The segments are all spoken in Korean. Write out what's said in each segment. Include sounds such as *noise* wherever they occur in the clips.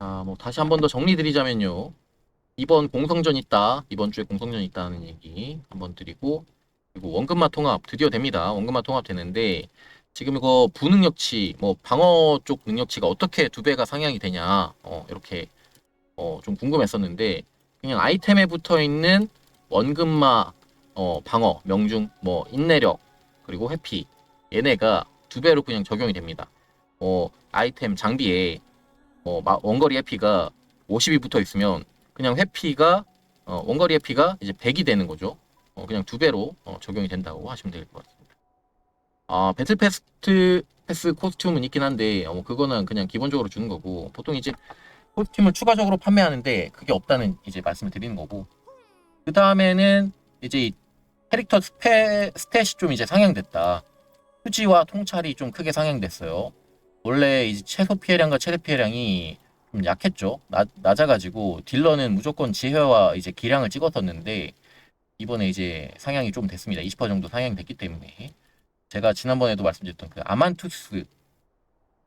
아, 뭐 다시 한 번 더 정리드리자면요. 이번 공성전 있다. 이번 주에 공성전 있다는 얘기 한번 드리고 그리고 원금마 통합 드디어 됩니다. 원금마 통합 되는데 지금 이거 부능력치 뭐 방어 쪽 능력치가 어떻게 두 배가 상향이 되냐 어, 이렇게 어, 좀 궁금했었는데 그냥 아이템에 붙어 있는 원금마 어, 방어 명중 뭐 인내력 그리고 회피 얘네가 두 배로 그냥 적용이 됩니다. 어, 아이템 장비에 어, 마- 원거리 회피가 50이 붙어 있으면 그냥 회피가 어, 원거리 회피가 이제 100이 되는 거죠. 어, 그냥 두 배로 어, 적용이 된다고 하시면 될 것 같습니다. 아, 배틀 패스트 패스 코스튬은 있긴 한데 어, 그거는 그냥 기본적으로 주는 거고 보통 이제 코스튬을 추가적으로 판매하는데 그게 없다는 이제 말씀을 드리는 거고 그 다음에는 이제 이 캐릭터 스페, 스탯이 좀 이제 상향됐다. 휴지와 통찰이 좀 크게 상향됐어요. 원래 이제 최소 피해량과 최대 피해량이 좀 약했죠. 낮, 낮아가지고 딜러는 무조건 지혜와 이제 기량을 찍었었는데 이번에 이제 상향이 좀 됐습니다. 20% 정도 상향이 됐기 때문에 제가 지난번에도 말씀드렸던 그 아만투스,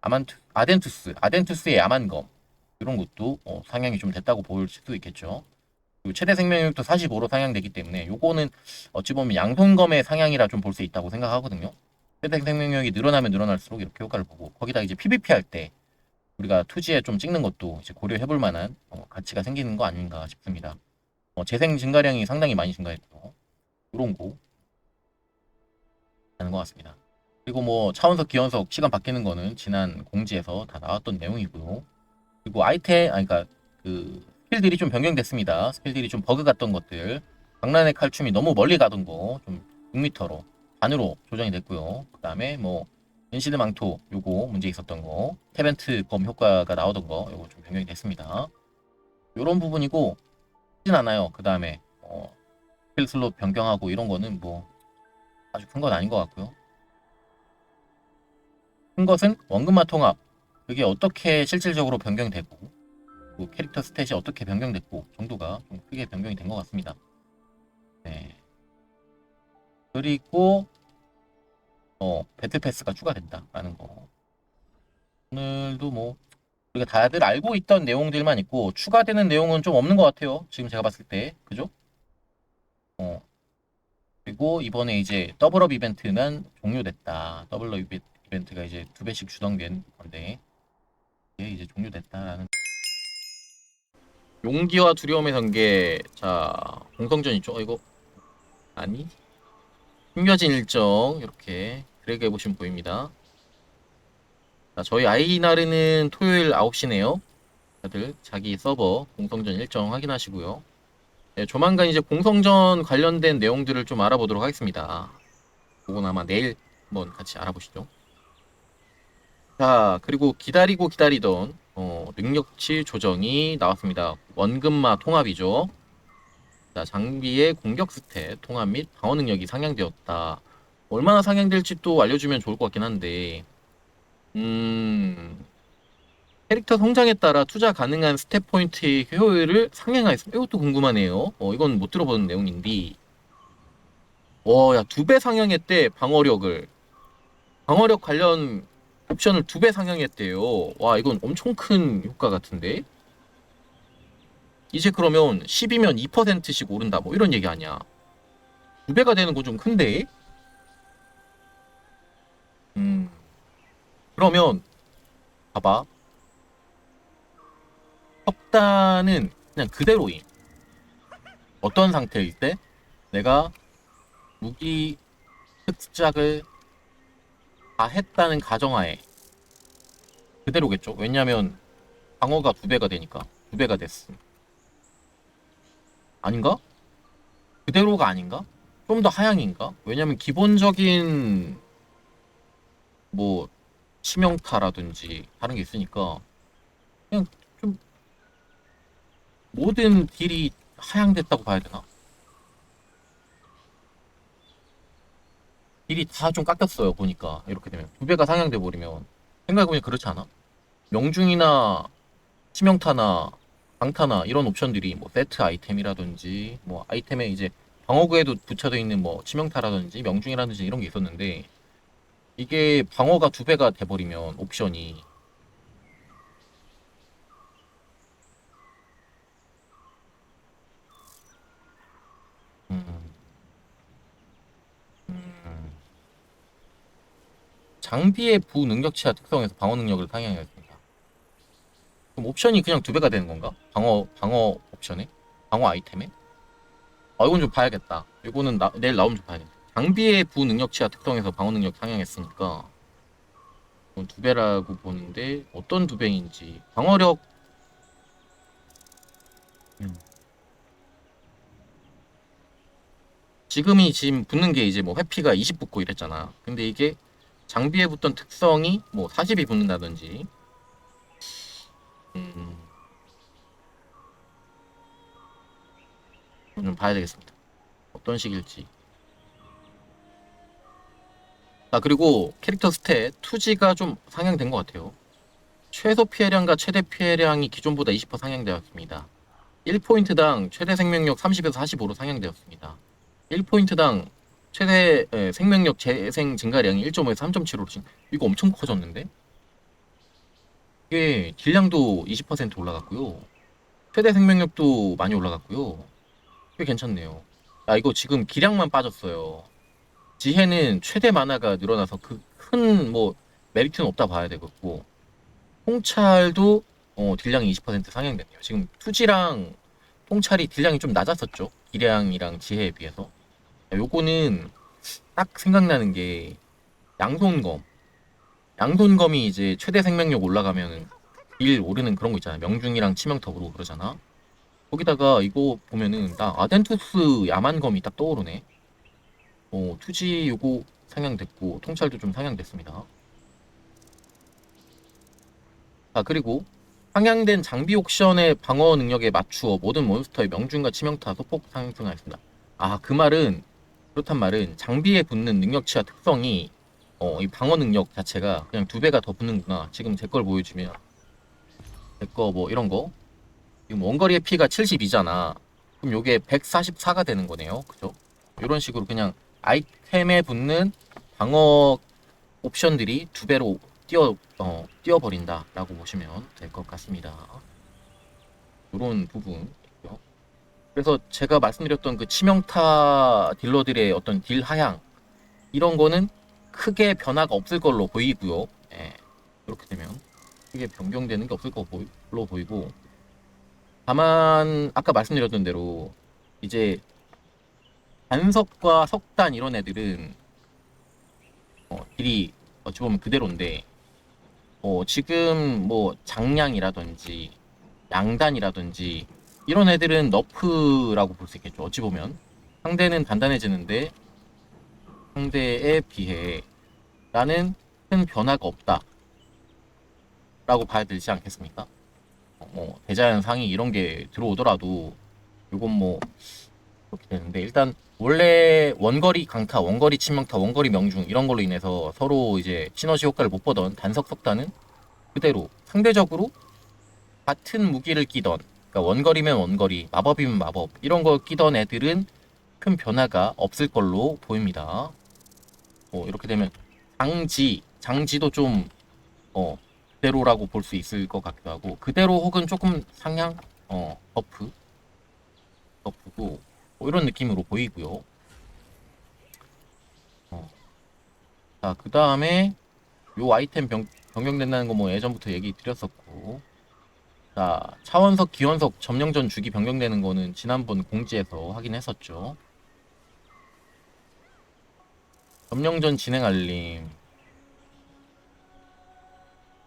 아만투, 아덴투스, 아덴투스의 아만검 이런 것도 어, 상향이 좀 됐다고 볼 수도 있겠죠. 그리고 최대 생명력도 45로 상향되기 때문에 요거는 어찌 보면 양손검의 상향이라 좀 볼 수 있다고 생각하거든요. 최대 생명력이 늘어나면 늘어날수록 이렇게 효과를 보고 거기다 이제 PVP 할 때 우리가 투지에 좀 찍는 것도 이제 고려해 볼 만한 어, 가치가 생기는 거 아닌가 싶습니다. 어, 재생 증가량이 상당히 많이 증가했고 이런 거 하는 것 같습니다. 그리고 뭐 차원석, 기원석 시간 바뀌는 거는 지난 공지에서 다 나왔던 내용이고요. 그리고 아이템, 아니 그러니까 그 스킬들이 좀 변경됐습니다. 스킬들이 좀 버그 같던 것들, 강란의 칼춤이 너무 멀리 가던 거 좀 6m로 반으로 조정이 됐고요. 그 다음에 뭐 엔시드 망토 요거 문제 있었던 거, 테벤트 검 효과가 나오던 거 요거 좀 변경이 됐습니다. 요런 부분이고 크진 않아요. 그 다음에 어, 스킬 슬롯 변경하고 이런 거는 뭐 아주 큰 건 아닌 것 같고요. 큰 것은 원금마 통합 그게 어떻게 실질적으로 변경되고 그 캐릭터 스탯이 어떻게 변경됐고 정도가 좀 크게 변경이 된 것 같습니다. 네. 그리고 어 배틀 패스가 추가된다라는 거. 오늘도 뭐 우리가 다들 알고 있던 내용들만 있고 추가되는 내용은 좀 없는 것 같아요. 지금 제가 봤을 때 그죠? 어 그리고 이번에 이제 더블업 이벤트는 종료됐다. 더블업 이벤- 이벤트가 이제 두 배씩 주던 게 건데 이게 이제 종료됐다라는. 용기와 두려움의 전개. 자 공성전 있죠? 어, 이거 아니? 숨겨진 일정 이렇게 그래게 보시면 보입니다. 자, 저희 아이나르는 토요일 9시네요. 다들 자기 서버 공성전 일정 확인하시고요. 네, 조만간 이제 공성전 관련된 내용들을 좀 알아보도록 하겠습니다. 그건 아마 내일 한번 같이 알아보시죠. 자, 그리고 기다리고 기다리던 어, 능력치 조정이 나왔습니다. 원금마 통합이죠. 자, 장비의 공격 스탯, 통합 및 방어 능력이 상향되었다. 얼마나 상향될지 또 알려주면 좋을 것 같긴 한데, 음, 캐릭터 성장에 따라 투자 가능한 스탯 포인트의 효율을 상향하였습니다. 이것도 궁금하네요. 어, 이건 못 들어보는 내용인데, 와, 야, 두 배 상향했대, 방어력을. 방어력 관련 옵션을 두 배 상향했대요. 와, 이건 엄청 큰 효과 같은데? 이제 그러면 10이면 2%씩 오른다 뭐 이런 얘기 아니야. 두 배가 되는 거좀 큰데? 음. 그러면 봐봐. 석단은 그냥 그대로임. 어떤 상태일 때 내가 무기 습작을 다 했다는 가정하에 그대로겠죠. 왜냐면 방어가 두 배가 되니까 두 배가 됐음. 아닌가? 그대로가 아닌가? 좀 더 하향인가? 왜냐면 기본적인 뭐 치명타라든지 다른 게 있으니까 그냥 좀 모든 딜이 하향됐다고 봐야 되나? 딜이 다 좀 깎였어요 보니까 이렇게 되면 두 배가 상향돼 버리면 생각해보니 그렇지 않아? 명중이나 치명타나 방탄화 이런 옵션들이 뭐 세트 아이템이라든지 뭐 아이템에 이제 방어구에도 붙여져 있는 뭐 치명타라든지 명중이라든지 이런 게 있었는데 이게 방어가 두 배가 돼버리면 옵션이 음. 음. 장비의 부 능력치와 특성에서 방어 능력을 상향해야 돼. 그럼 옵션이 그냥 두 배가 되는 건가? 방어 방어 옵션에? 방어 아이템에? 아 이건 좀 봐야겠다. 이거는 나- 내일 나오면 좀 봐야겠다. 장비의 부 능력치와 특성에서 방어 능력 상향했으니까 이건 두 배라고 보는데 어떤 두 배인지 방어력 음. 지금이 지금 붙는 게 이제 뭐 회피가 20 붙고 이랬잖아. 근데 이게 장비에 붙던 특성이 뭐 40이 붙는다든지 봐야 되겠습니다. 어떤 식일지. 아 그리고 캐릭터 스탯 투지가 좀 상향된 것 같아요. 최소 피해량과 최대 피해량이 기존보다 20% 상향되었습니다. 1포인트당 최대 생명력 30에서 45로 상향되었습니다. 1포인트당 최대 에, 생명력 재생 증가량이 1.5에서 3.75로 증 이거 엄청 커졌는데? 이게 딜량도 20% 올라갔고요. 최대 생명력도 많이 올라갔고요. 꽤 괜찮네요. 아 이거 지금 기량만 빠졌어요. 지혜는 최대 만화가 늘어나서 그 큰 뭐 메리트는 없다 봐야 되겠고 통찰도 어, 딜량이 20% 상향됐네요. 지금 투지랑 통찰이 딜량이 좀 낮았었죠. 기량이랑 지혜에 비해서. 야, 요거는 딱 생각나는 게 양손검. 양손검이 이제 최대 생명력 올라가면은 딜 오르는 그런 거 있잖아. 명중이랑 치명턱으로 그러잖아. 거기다가 이거 보면은 나 아덴투스 야만검이 딱 떠오르네. 어, 투지 요거 상향됐고 통찰도 좀 상향됐습니다. 아 그리고 상향된 장비 옵션의 방어 능력에 맞추어 모든 몬스터의 명중과 치명타 소폭 상승하였습니다. 아 그 말은 그렇단 말은 장비에 붙는 능력치와 특성이 어, 이 방어 능력 자체가 그냥 두 배가 더 붙는구나. 지금 제 걸 보여주면 제 거 뭐 이런 거 지금 원거리의 피가 72잖아. 그럼 요게 144가 되는 거네요. 그죠? 이런 식으로 그냥 아이템에 붙는 방어 옵션들이 두 배로 뛰어 어, 뛰어버린다라고 보시면 될 것 같습니다. 이런 부분. 그래서 제가 말씀드렸던 그 치명타 딜러들의 어떤 딜 하향 이런 거는 크게 변화가 없을 걸로 보이고요. 예, 이렇게 되면 크게 변경되는 게 없을 걸로 보이고 다만 아까 말씀드렸던 대로 이제 단석과 석단 이런 애들은 어, 딜이 어찌 보면 그대로인데 어, 지금 뭐 장량이라든지 양단이라든지 이런 애들은 너프라고 볼 수 있겠죠. 어찌 보면 상대는 단단해지는데 상대에 비해 나는 큰 변화가 없다. 라고 봐야 되지 않겠습니까? 어, 뭐 대자연 상위 이런 게 들어오더라도 요건 뭐 그렇게 되는데 일단 원래 원거리 강타, 원거리 치명타, 원거리 명중 이런 걸로 인해서 서로 이제 시너지 효과를 못 보던 단석 석단은 그대로 상대적으로 같은 무기를 끼던 그러니까 원거리면 원거리, 마법이면 마법 이런 걸 끼던 애들은 큰 변화가 없을 걸로 보입니다. 어, 이렇게 되면 장지, 장지도 좀 어, 그대로라고 볼 수 있을 것 같기도 하고 그대로 혹은 조금 상향, 어, 버프, 버프고 뭐 이런 느낌으로 보이고요. 어. 자, 그 다음에 요 아이템 변, 변경된다는 거 뭐 예전부터 얘기 드렸었고 자, 차원석, 기원석 점령전 주기 변경되는 거는 지난번 공지에서 확인했었죠. 점령전 진행 알림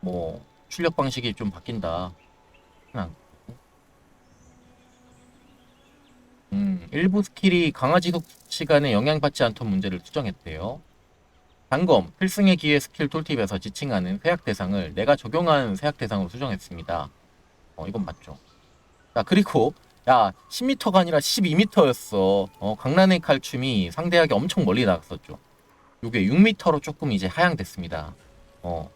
뭐 출력 방식이 좀 바뀐다. 하나. 음, 일부 스킬이 강화 지속 시간에 영향받지 않던 문제를 수정했대요. 단검, 필승의 기회 스킬 툴팁에서 지칭하는 세약 대상을 내가 적용한 세약 대상으로 수정했습니다. 어, 이건 맞죠. 자, 그리고, 야, 10m가 아니라 12m였어. 어, 강란의 칼춤이 상대하기 엄청 멀리 나갔었죠. 요게 6m로 조금 이제 하향됐습니다. 어.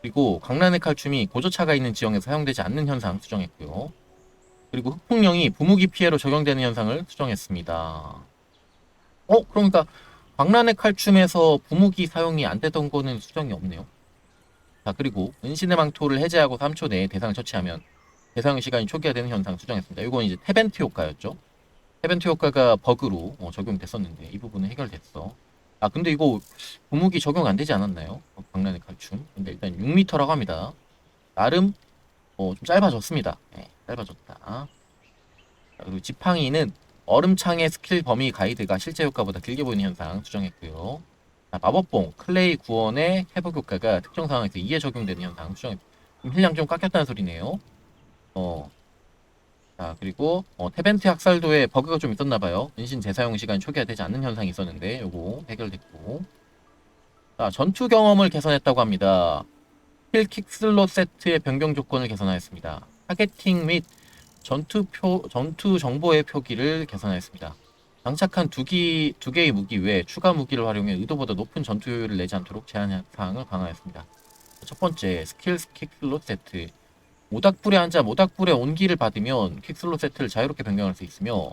그리고 강란의 칼춤이 고조차가 있는 지형에서 사용되지 않는 현상 수정했고요. 그리고 흑풍령이 부무기 피해로 적용되는 현상을 수정했습니다. 어, 그러니까 광란의 칼춤에서 부무기 사용이 안 되던 거는 수정이 없네요. 자, 그리고 은신의 망토를 해제하고 3초 내에 대상을 처치하면 대상 시간이 초기화되는 현상 수정했습니다. 이건 이제 테벤트 효과였죠. 테벤트 효과가 버그로 어, 적용됐었는데 이 부분은 해결됐어. 아 근데 이거 고무기 적용 안 되지 않았나요? 어, 박란의 칼춤. 근데 일단 6m라고 합니다. 나름 어, 좀 짧아졌습니다. 네, 짧아졌다. 자, 그리고 지팡이는 얼음창의 스킬 범위 가이드가 실제 효과보다 길게 보이는 현상 수정했고요. 자, 마법봉, 클레이 구원의 회복 효과가 특정 상황에서 2에 적용되는 현상 수정했습니다. 좀 힐량 좀 깎였다는 소리네요. 어. 자, 그리고 어, 테벤트 학살도에 버그가 좀 있었나 봐요. 은신 재사용 시간이 초기화되지 않는 현상이 있었는데 요거 해결됐고. 자, 전투 경험을 개선했다고 합니다. 힐킥 슬롯 세트의 변경 조건을 개선하였습니다. 타겟팅 및 전투 표 전투 정보의 표기를 개선하였습니다. 장착한 두, 기, 두 개의 무기 외에 추가 무기를 활용해 의도보다 높은 전투 효율을 내지 않도록 제한 사항을 강화했습니다. 첫 번째 스킬 킥 슬롯 세트 모닥불에 앉아 모닥불의 온기를 받으면 킥슬롯 세트를 자유롭게 변경할 수 있으며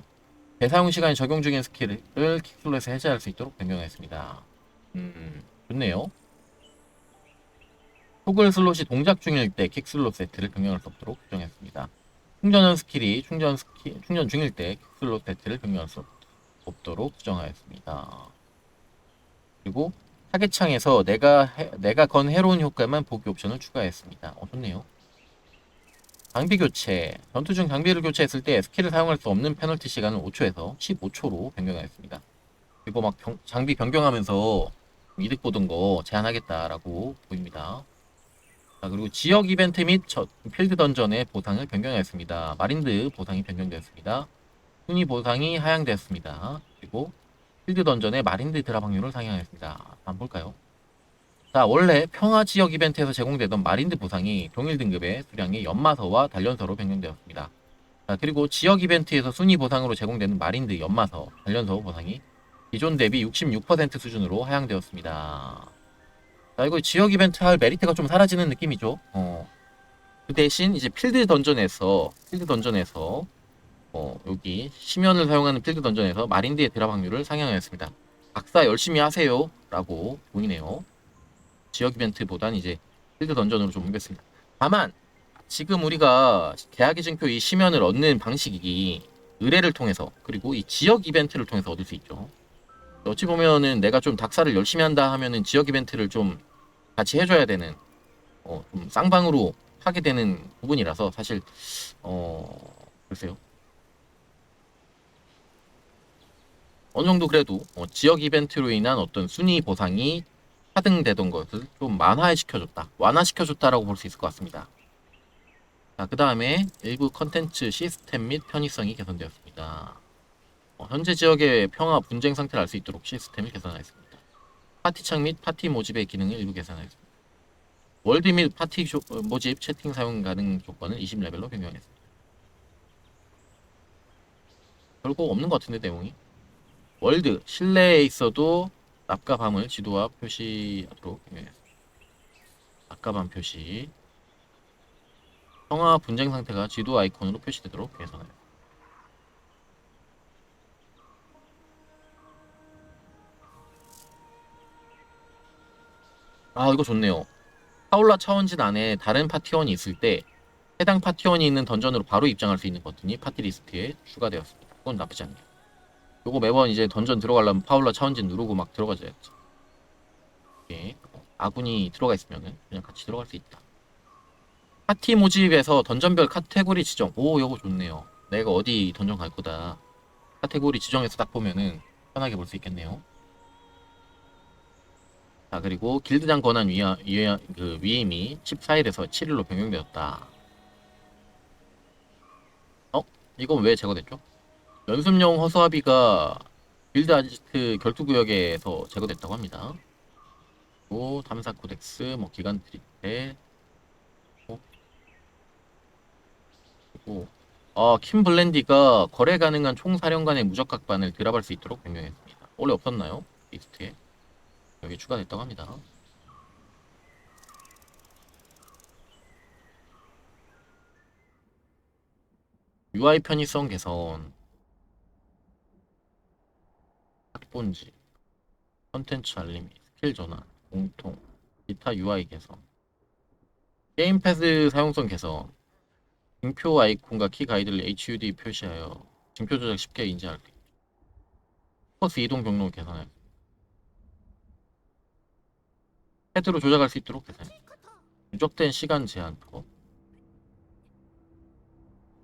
대사용 시간이 적용 중인 스킬을 킥슬롯에 해제할 수 있도록 변경했습니다. 음, 좋네요. 토글 슬롯이 동작 중일 때 킥슬롯 세트를 변경할 수 없도록 규정했습니다. 충전형 스킬이 충전 스킬, 충전 중일 때 킥슬롯 세트를 변경할 수 없도록 규정하였습니다. 그리고 타겟창에서 내가 해- 내가 건 해로운 효과만 보기 옵션을 추가했습니다. 어, 좋네요. 장비 교체. 전투 중 장비를 교체했을 때 스킬을 사용할 수 없는 페널티 시간을 5초에서 15초로 변경하였습니다. 그리고 막 병- 장비 변경하면서 이득 보던 거 제한하겠다라고 보입니다. 자, 그리고 지역 이벤트 및 저- 필드 던전의 보상을 변경하였습니다. 마린드 보상이 변경되었습니다. 순위 보상이 하향되었습니다. 그리고 필드 던전의 마린드 드랍 확률을 상향했습니다. 한번 볼까요? 자, 원래 평화 지역 이벤트에서 제공되던 마린드 보상이 동일 등급의 수량의 연마서와 단련서로 변경되었습니다. 자, 그리고 지역 이벤트에서 순위 보상으로 제공되는 마린드 연마서, 단련서 보상이 기존 대비 66% 수준으로 하향되었습니다. 자, 이거 지역 이벤트 할 메리트가 좀 사라지는 느낌이죠. 어. 그 대신 이제 필드 던전에서 필드 던전에서 어, 여기 심연을 사용하는 필드 던전에서 마린드의 드랍 확률을 상향하였습니다. 박사 열심히 하세요 라고 보이네요. 지역 이벤트보단 이제 필드 던전으로 좀 옮겼습니다. 다만 지금 우리가 계약의 증표 이 심연을 얻는 방식이 의뢰를 통해서 그리고 이 지역 이벤트를 통해서 얻을 수 있죠. 어찌 보면은 내가 좀 닥사를 열심히 한다 하면은 지역 이벤트를 좀 같이 해줘야 되는 어, 좀 쌍방으로 하게 되는 부분이라서 사실 어 글쎄요 어느 정도 그래도 어, 지역 이벤트로 인한 어떤 순위 보상이 하등되던 것을 좀 만화시켜줬다, 완화시켜줬다라고 볼 수 있을 것 같습니다. 자, 그 다음에 일부 컨텐츠 시스템 및 편의성이 개선되었습니다. 어, 현재 지역의 평화 분쟁 상태를 알 수 있도록 시스템을 개선하였습니다. 파티창 및 파티 모집의 기능을 일부 개선하였습니다. 월드 및 파티 조- 어, 모집 채팅 사용 가능 조건을 20레벨로 변경했습니다. 별거 없는 것 같은데 내용이. 월드 실내에 있어도 낮과 밤을 지도와 표시하도록 변경했습니다. 낮과 밤 표시. 평화 분쟁 상태가 지도 아이콘으로 표시되도록 개선하였습니다. 아 이거 좋네요. 파울라 차원진 안에 다른 파티원이 있을 때 해당 파티원이 있는 던전으로 바로 입장할 수 있는 버튼이 파티 리스트에 추가되었습니다. 그건 나쁘지 않네요. 요거 매번 이제 던전 들어가려면 파울라 차원진 누르고 막 들어가줘야지. 이게 아군이 들어가 있으면은 그냥 같이 들어갈 수 있다. 파티 모집에서 던전별 카테고리 지정. 오, 요거 좋네요. 내가 어디 던전 갈 거다. 카테고리 지정해서 딱 보면은 편하게 볼 수 있겠네요. 자, 그리고 길드장 권한 위하, 위하, 그 위임이 14일에서 7일로 변경되었다. 어? 이건 왜 제거됐죠? 연습용 허수아비가 빌드 아지트 결투구역에서 제거됐다고 합니다. 그리고 탐사 코덱스, 뭐 기간 트리테, 어? 어, 킴 블렌디가 거래 가능한 총사령관의 무적각반을 드랍할 수 있도록 변경했습니다. 원래 없었나요? 리스트에 여기 추가됐다고 합니다. UI 편의성 개선 학본지 컨텐츠 알림 스킬 전환 공통 기타 UI 개선 게임 패드 사용성 개선 징표 아이콘과 키 가이드를 HUD 표시하여 징표 조작 쉽게 인지할 수 있죠. 코스 이동 경로 개선해 헤드로 조작할 수 있도록 되세요. 누적된 시간 제한 거.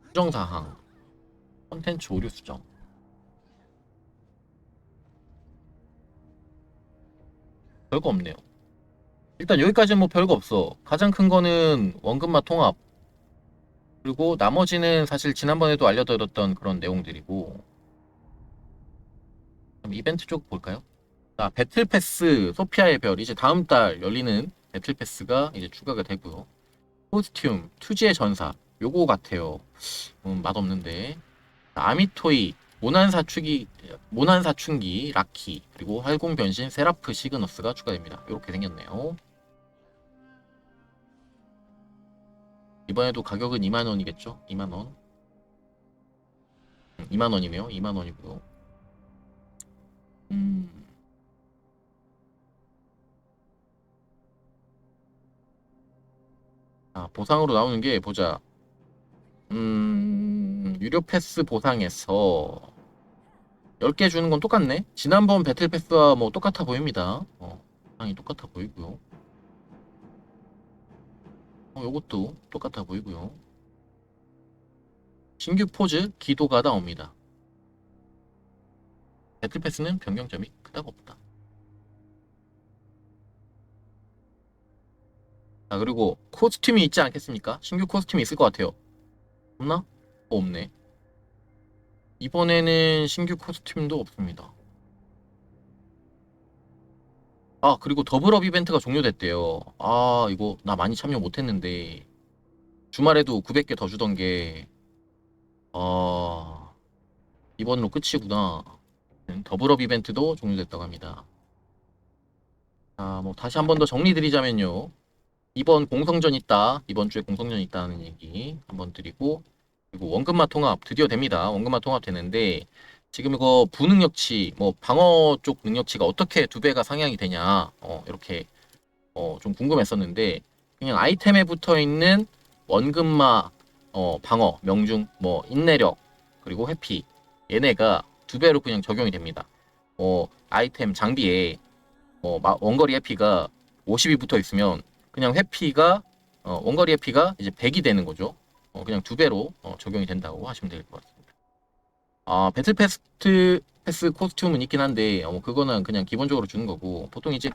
수정 사항. 컨텐츠 오류 수정. 별거 없네요. 일단 여기까지는 뭐 별거 없어. 가장 큰 거는 원금마 통합. 그리고 나머지는 사실 지난번에도 알려드렸던 그런 내용들이고. 그럼 이벤트 쪽 볼까요? 자, 배틀 패스 소피아의 별 이제 다음 달 열리는 배틀 패스가 이제 추가가 되고요. 코스튬 투지의 전사 요거 같아요. 음, 맛없는데. 아미토이 모난 사춘기 모난 사춘기 라키 그리고 활공 변신 세라프 시그너스가 추가됩니다. 이렇게 생겼네요. 이번에도 가격은 2만 원이겠죠? 2만 원. 2만 원이네요. 2만 원이고요. 음. 아, 보상으로 나오는 게 보자. 음, 유료 패스 보상에서 10개 주는 건 똑같네. 지난번 배틀 패스와 뭐 똑같아 보입니다. 어, 보상이 똑같아 보이고요. 어, 요것도 똑같아 보이고요. 신규 포즈 기도가 나옵니다. 배틀 패스는 변경점이 그닥 없다. 자, 그리고 코스튬이 있지 않겠습니까? 신규 코스튬이 있을 것 같아요. 없나? 어, 없네. 이번에는 신규 코스튬도 없습니다. 아, 그리고 더블업 이벤트가 종료됐대요. 아, 이거 나 많이 참여 못했는데 주말에도 900개 더 주던 게 아, 이번으로 끝이구나. 더블업 이벤트도 종료됐다고 합니다. 자, 뭐 다시 한 번 더 정리드리자면요. 이번 공성전 있다. 이번 주에 공성전 있다는 얘기 한번 드리고 그리고 원금마 통합 드디어 됩니다. 원금마 통합 되는데 지금 이거 부능력치 뭐 방어 쪽 능력치가 어떻게 두 배가 상향이 되냐 어, 이렇게 어, 좀 궁금했었는데 그냥 아이템에 붙어 있는 원금마 어, 방어 명중 뭐 인내력 그리고 회피 얘네가 두 배로 그냥 적용이 됩니다. 어, 아이템 장비에 어, 마- 원거리 회피가 50이 붙어 있으면 그냥 회피가 어, 원거리 회피가 이제 100이 되는 거죠. 어, 그냥 두 배로 어, 적용이 된다고 하시면 될 것 같습니다. 아 배틀 패스트 패스 코스튬은 있긴 한데 어, 그거는 그냥 기본적으로 주는 거고 보통 이제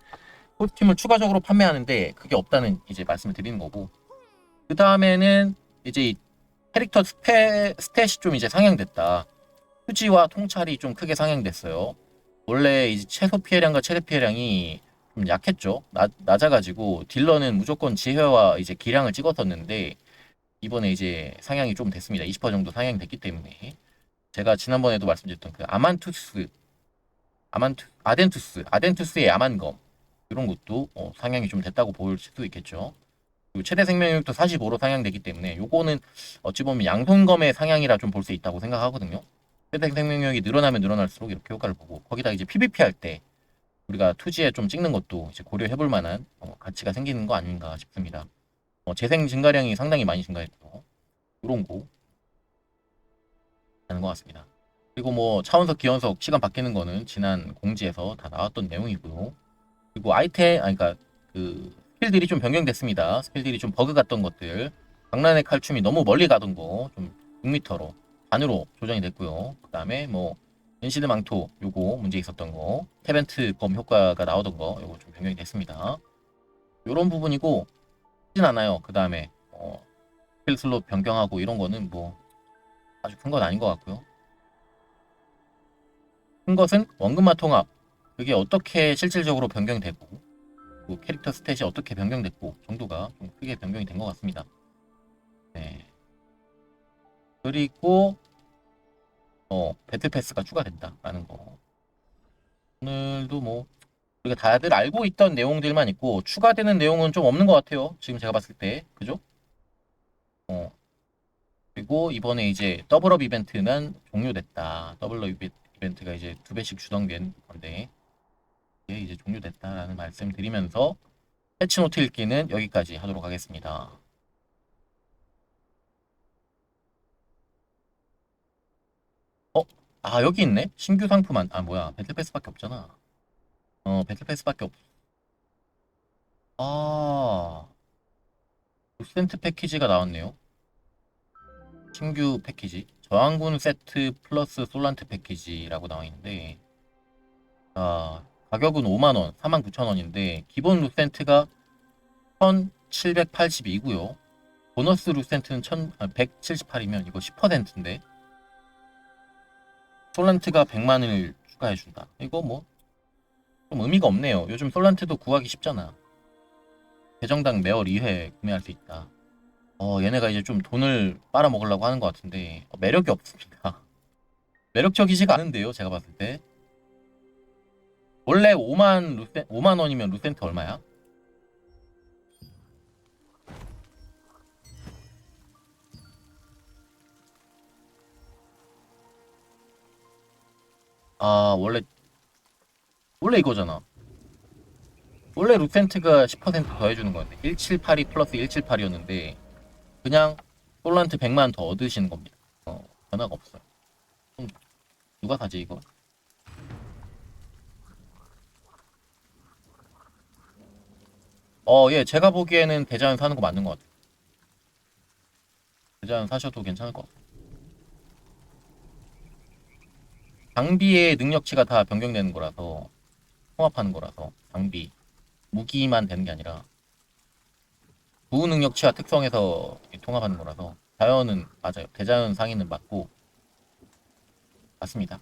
코스튬을 추가적으로 판매하는데 그게 없다는 이제 말씀을 드리는 거고 그 다음에는 이제 이 캐릭터 스페, 스탯이 좀 이제 상향됐다. 휴지와 통찰이 좀 크게 상향됐어요. 원래 이제 최소 피해량과 최대 피해량이 좀 약했죠. 낮, 낮아가지고 딜러는 무조건 지혜와 이제 기량을 찍었었는데 이번에 이제 상향이 좀 됐습니다. 20% 정도 상향이 됐기 때문에 제가 지난번에도 말씀드렸던 그 아만투스, 아만투, 아덴투스, 아덴투스의 아만검 이런 것도 어, 상향이 좀 됐다고 볼 수도 있겠죠. 그리고 최대 생명력도 45로 상향되기 때문에 요거는 어찌 보면 양손검의 상향이라 좀 볼 수 있다고 생각하거든요. 최대 생명력이 늘어나면 늘어날수록 이렇게 효과를 보고 거기다 이제 PVP 할 때 우리가 투지에 좀 찍는 것도 이제 고려해볼 만한 어, 가치가 생기는 거 아닌가 싶습니다. 어, 재생 증가량이 상당히 많이 증가했고 이런 거 하는 것 같습니다. 그리고 뭐 차원석, 기원석 시간 바뀌는 거는 지난 공지에서 다 나왔던 내용이고요. 그리고 아이템, 아니 그러니까 그 스킬들이 좀 변경됐습니다. 스킬들이 좀 버그 같던 것들, 강란의 칼춤이 너무 멀리 가던 거 좀 6m로 반으로 조정이 됐고요. 그 다음에 뭐 엔시드 망토 요거 문제 있었던 거, 테벤트 검 효과가 나오던 거 요거 좀 변경이 됐습니다. 요런 부분이고 크 진 않아요. 그 다음에 어, 슬롯 변경하고 이런 거는 뭐 아주 큰 건 아닌 것 같고요. 큰 것은 원금마 통합 그게 어떻게 실질적으로 변경되고 그 캐릭터 스탯이 어떻게 변경됐고 정도가 좀 크게 변경이 된 것 같습니다. 네. 그리고 어 배틀 패스가 추가된다라는 거. 오늘도 뭐 우리가 다들 알고 있던 내용들만 있고 추가되는 내용은 좀 없는 것 같아요. 지금 제가 봤을 때 그죠? 어 그리고 이번에 이제 더블업 이벤트는 종료됐다. 더블업 이벤- 이벤트가 이제 두 배씩 게 건데 이제 종료됐다라는 말씀 드리면서 패치 노트 읽기는 여기까지 하도록 하겠습니다. 어? 아 여기 있네? 신규 상품 안, 아 뭐야 배틀 패스밖에 없잖아. 어 배틀 패스밖에 없. 아, 루센트 패키지가 나왔네요. 신규 패키지. 저항군 세트 플러스 솔란트 패키지라고 나와 있는데, 아, 가격은 5만원, 49,000원인데, 기본 루센트가 1782고요. 보너스 루센트는 178이면 이거 10%인데, 솔란트가 100만을 추가해준다. 이거 뭐, 좀 의미가 없네요. 요즘 솔란트도 구하기 쉽잖아. 계정당 매월 2회 구매할 수 있다. 어, 얘네가 이제 좀 돈을 빨아먹으려고 하는 것 같은데, 어, 매력이 없습니다. *laughs* 매력적이지가 않은데요, 제가 봤을 때. 원래 5만 루센, 5만 원이면 루센트 얼마야? 아, 원래, 원래 이거잖아. 원래 루센트가 10% 더해주는 건데, 1782 플러스 178이었는데, 그냥 솔란트 100만 더 얻으시는 겁니다. 어, 변화가 없어요. 그럼 누가 사지, 이거? 어, 예, 제가 보기에는 대자연 사는 거 맞는 것 같아요. 대자연 사셔도 괜찮을 것 같아요. 장비의 능력치가 다 변경되는 거라서, 통합하는 거라서, 장비, 무기만 되는 게 아니라, 부우 능력치와 특성에서 통합하는 거라서, 자연은 맞아요. 대자연 상위는 맞고, 맞습니다.